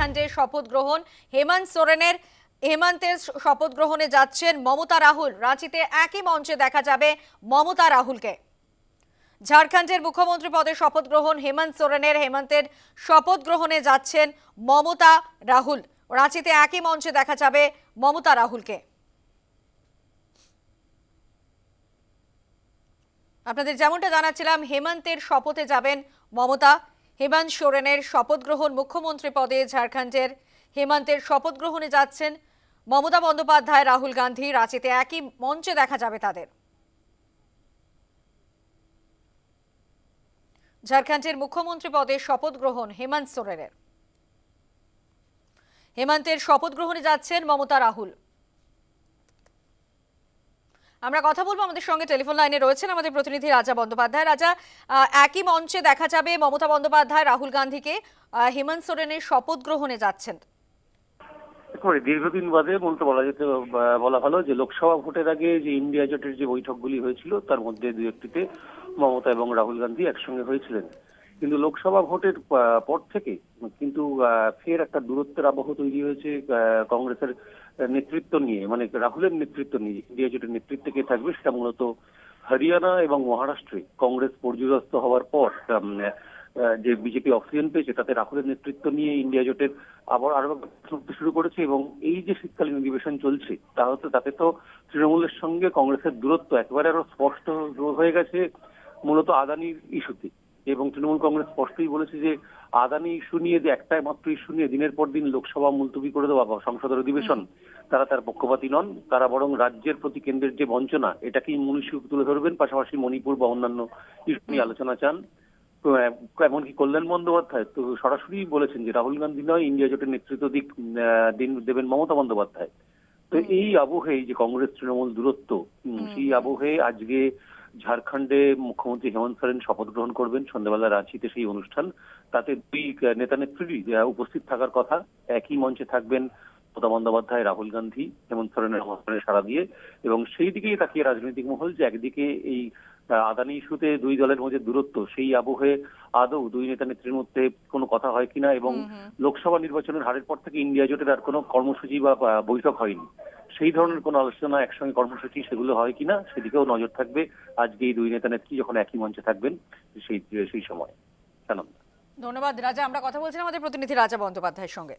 ঝাড়খণ্ডের শপথ গ্রহণ। হেমন্ত সোরেনের, হেমন্তের শপথ গ্রহণে যাচ্ছেন মমতা রাহুল। রাঁচিতে একই মঞ্চে দেখা যাবে মমতা রাহুলকে। ঝাড়খণ্ডের মুখ্যমন্ত্রী পদে শপথ গ্রহণ হেমন্ত সোরেনের। হেমন্তের শপথ গ্রহণে যাচ্ছেন মমতা রাহুল। রাঁচিতে একই মঞ্চে দেখা যাবে মমতা রাহুলকে। আপনাদের যেমনটা জানাচ্ছিলাম, হেমন্তের শপথে যাবেন মমতা হেমন্ত সোরেনের শপথ গ্রহণ মুখ্যমন্ত্রী পদে ঝাড়খণ্ডের হেমন্তের শপথ গ্রহণে যাচ্ছেন মমতা বন্দ্যোপাধ্যায়, রাহুল গান্ধী। রাঁচিতে একই মঞ্চে দেখা যাবে তাদের। ঝাড়খণ্ডের মুখ্যমন্ত্রী পদে শপথ গ্রহণ হেমন্ত সোরেনের। হেমন্তের শপথ গ্রহণে যাচ্ছেন মমতা, রাহুল। আমরা কথা বলব আমাদের সঙ্গে টেলিফোন লাইনে রয়েছেন আমাদের প্রতিনিধি রাজা বন্দ্যোপাধ্যায়। রাজা একই মঞ্চে দেখা যাবে মমতা বন্দ্যোপাধ্যায়, রাহুল গান্ধীকে। হেমন্ত সোরেনের শপথ গ্রহণে যাচ্ছেন। দীর্ঘদিন বাদে বলতে বলা যেতে বলা ভালো যে লোকসভা ভোটের আগে যে ইন্ডিয়া জোটের যে বৈঠকগুলি হয়েছিল, তার মধ্যে দু একটিতে মমতা এবং রাহুল গান্ধী একসঙ্গে হয়েছিলেন। কিন্তু লোকসভা ভোটের পর থেকে কিন্তু ফের একটা দূরত্বের আবহ তৈরি হয়েছে কংগ্রেসের নেতৃত্ব নিয়ে মানে রাহুলের নেতৃত্ব নিয়ে ইন্ডিয়া জোটের নেতৃত্বে কে থাকবে সেটা মূলত হরিয়ানা এবং মহারাষ্ট্রে। কংগ্রেস পর্যুদস্ত হওয়ার পর যে বিজেপি অক্সিজেন পেয়েছে, তাতে রাহুলের নেতৃত্ব নিয়ে ইন্ডিয়া জোটের আবার আরও শুরু করেছে এবং এই যে শীতকালীন অধিবেশন চলছে, তা হচ্ছে তাতে তো তৃণমূলের সঙ্গে কংগ্রেসের দূরত্ব একেবারে আরও স্পষ্ট হয়ে গেছে, মূলত আদানির ইস্যুতে। এবং তৃণমূল কংগ্রেস স্পষ্টই বলেছে যে আদানি ইস্যু নিয়ে যে একটাই মাত্র ইস্যু নিয়ে দিনের পর দিন লোকসভা মুলতবি করে দেওয়া বা সংসদের অধিবেশন তারা তার পক্ষপাতী নন। তারা বরং রাজ্যের প্রতি কেন্দ্রের যে বঞ্চনা এটাকেই মূল ইস্যু তুলে ধরবেন। পাশাপাশি মণিপুর বা অন্যান্য ইস্যু নিয়ে আলোচনা চান। এমনকি কল্যাণ বন্দ্যোপাধ্যায় তো সরাসরি বলেছেন যে রাহুল গান্ধী নয় ইন্ডিয়া জোটের নেতৃত্ব দিক দিন দেবেন মমতা বন্দ্যোপাধ্যায়। তো এই আবহে যে কংগ্রেস তৃণমূল দূরত্ব সেই আবহে আজকে ঝাড়খণ্ডে মুখ্যমন্ত্রী হেমন্ত সোরেন শপথ গ্রহণ করবেন। সন্ধ্যাবেলা রাঁচিতে সেই অনুষ্ঠান। তাতে দুই নেতা নেত্রী উপস্থিত থাকার কথা। একই মঞ্চে থাকবেন মমতা বন্দ্যোপাধ্যায়, রাহুল গান্ধী, হেমন্ত সোরেনের আমন্ত্রণে সাড়া দিয়ে। এবং সেই দিকেই তাকিয়ে রাজনৈতিক মহল যে একদিকে এই আদানি ইস্যুতে দুই দলের মধ্যে দূরত্ব সেই আবহে আদৌ দুই নেতা নেত্রীর মধ্যে কোনো কথা হয় কিনা এবং। লোকসভা নির্বাচনের হারের পর থেকে ইন্ডিয়া জোটের আর কোনো কর্মসূচি বা বৈঠক হয়নি। সেই ধরনের কোনো আলোচনা একসঙ্গে কর্মসূচি সেগুলো হয় কিনা সেদিকেও নজর থাকবে। আজকে এই দুই নেতা নেত্রী যখন একই মঞ্চে থাকবেন সেই সেই সময়। ধন্যবাদ। রাজা আমরা কথা বলছিলাম আমাদের প্রতিনিধি রাজা বন্দ্যোপাধ্যায়ের সঙ্গে।